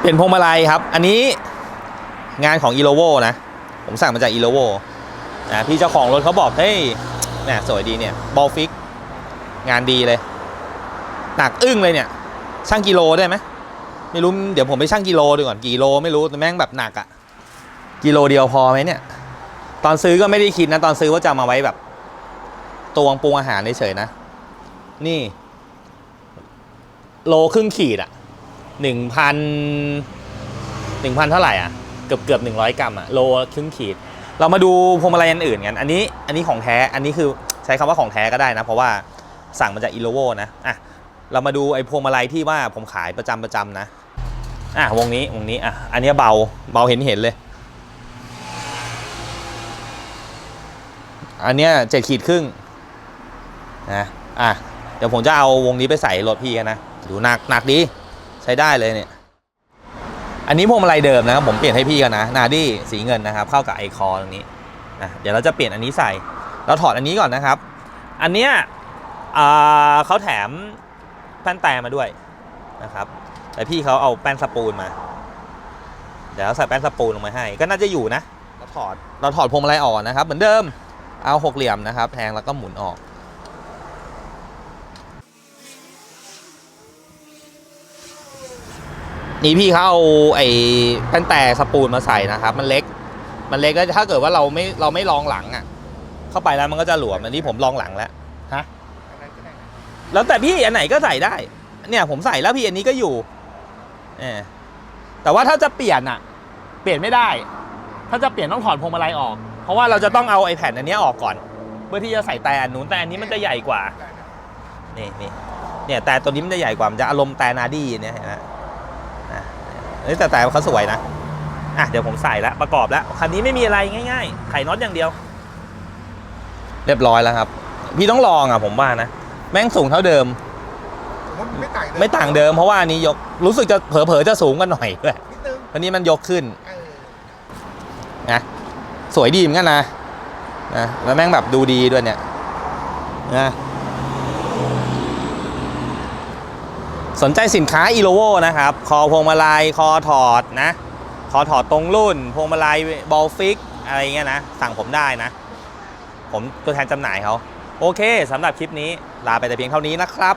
เปลี่ยนพวงมาลัยครับ อันนี้งานของ e ีโ v o นะ ผมสั่งมาจาก e ีโ v o นะพี่เจ้าของรถเขาบอกเฮ้ยแหมสวยดีเนี่ยบอลฟิก งานดีเลยหนักอึ้งเลยเนี่ย ช่างกิโลได้ไหมไม่รู้เดี๋ยวผมไปช่างกิโลดูก่อนกี่โลไม่รู้แต่แม่งแบบหนักอะกิโลเดียวพอไหมเนี่ย ตอนซื้อก็ไม่ได้คิดนะ ตอนซื้อว่าจะมาไว้แบบตวงปรุงอาหารเฉยๆนะ นี่ โลครึ่งขีดอะ หนึ่งพันหนึ่งพันเท่าไหร่อะ เกือบเกือบหนึ่งร้อยกรัมอะ โลครึ่งขีด เรามาดูพวงมาลัยอันอื่นกัน อันนี้ อันนี้ของแท้ อันนี้คือใช้คำว่าของแท้ก็ได้นะ เพราะว่าสั่งมาจากอีโลโวนะ อะ เรามาดูไอ้พวงมาลัยที่ว่าผมขายประจำประจำนะ อะ วงนี้ วงนี้ อะ อันนี้เบา เบาเห็นเห็นเลย อันเนี้ยเจ็ดขีดครึ่งนะ อะ เดี๋ยวผมจะเอาวงนี้ไปใส่รถพี่กันนะ ดูหนักหนักดี ใช้ได้เลยเนี่ย อันนี้พวงมาลัยเดิมนะครับผมเปลี่ยนให้พี่กันนะ นาดี้สีเงินนะครับ เข้ากับไอคอตรงนี้นะเดี๋ยวเราจะเปลี่ยนอันนี้ใส่ เราถอดอันนี้ก่อนนะครับ อันเนี้ยเขาแถมแป้นแต่มาด้วยนะครับ แต่พี่เขาเอาแป้นสปูนมา เดี๋ยวใส่แป้นสปูนลงมาให้ ก็น่าจะอยู่นะ เราถอด เราถอดพวงมาลัยออกนะครับ เหมือนเดิม เอาหกเหลี่ยมนะครับ แทงแล้วก็หมุนออก นี่พี่เขาเอาไอ้แป้นแต่สปูนมาใส่นะครับ มันเล็ก มันเล็กก็ถ้าเกิดว่าเราไม่เราไม่ลองหลังอะ เข้าไปแล้วมันก็จะหลวมอันนี้ผมลองหลังแล้วฮะแล้วแต่พี่อันไหนก็ใส่ได้ เนี่ยผมใส่แล้วพี่อันนี้ก็อยู่เออแต่ว่าถ้าจะเปลี่ยนอะ เปลี่ยนไม่ได้ ถ้าจะเปลี่ยนต้องถอดพวงมาลัยออก เพราะว่าเราจะต้องเอาไอ้แผ่นอันนี้ออกก่อน เพื่อที่จะใส่แต่อันนู้นแต่อันนี้มันจะใหญ่กว่านี่นี่เนี่ยแต่ตัวนี้มันจะใหญ่กว่ามันจะอารมณ์แต่นาดี้เนี่ยเห็นไหมนะ เอ้ยแต่แต่เขาสวยนะอะเดี๋ยวผมใส่แล้วประกอบแล้วคันนี้ไม่มีอะไรง่าย ๆ ไขน็อตอย่างเดียว เรียบร้อยแล้วครับ พี่ต้องลองอะผมว่านะ แม่งสูงเท่าเดิมผมว่าไม่ต่างเลยไม่ต่างเดิมเพราะว่าอันนี้ยกรู้สึกจะเผลอๆจะสูงกันหน่อยด้วยนิดนึงอันนี้มันยกขึ้นเออนะสวยดีเหมือนกันนะนะแล้วแม่งแบบดูดีด้วยเนี่ยนะ สนใจสินค้าอีโลโวนะครับ คอพวงมาลัย คอถอดนะ คอถอดตรงรุ่น พวงมาลัยบอลฟิก อะไรเงี้ยนะ สั่งผมได้นะ ผมตัวแทนจำหน่ายเขา โอเคสำหรับคลิปนี้ ลาไปแต่เพียงเท่านี้นะครับ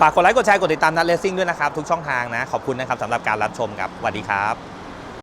ฝากกดไลค์ กดแชร์ กดติดตามนัดเลสซิ่งด้วยนะครับ ทุกช่องทางนะ ขอบคุณนะครับสำหรับการรับชมครับสวัสดีครับ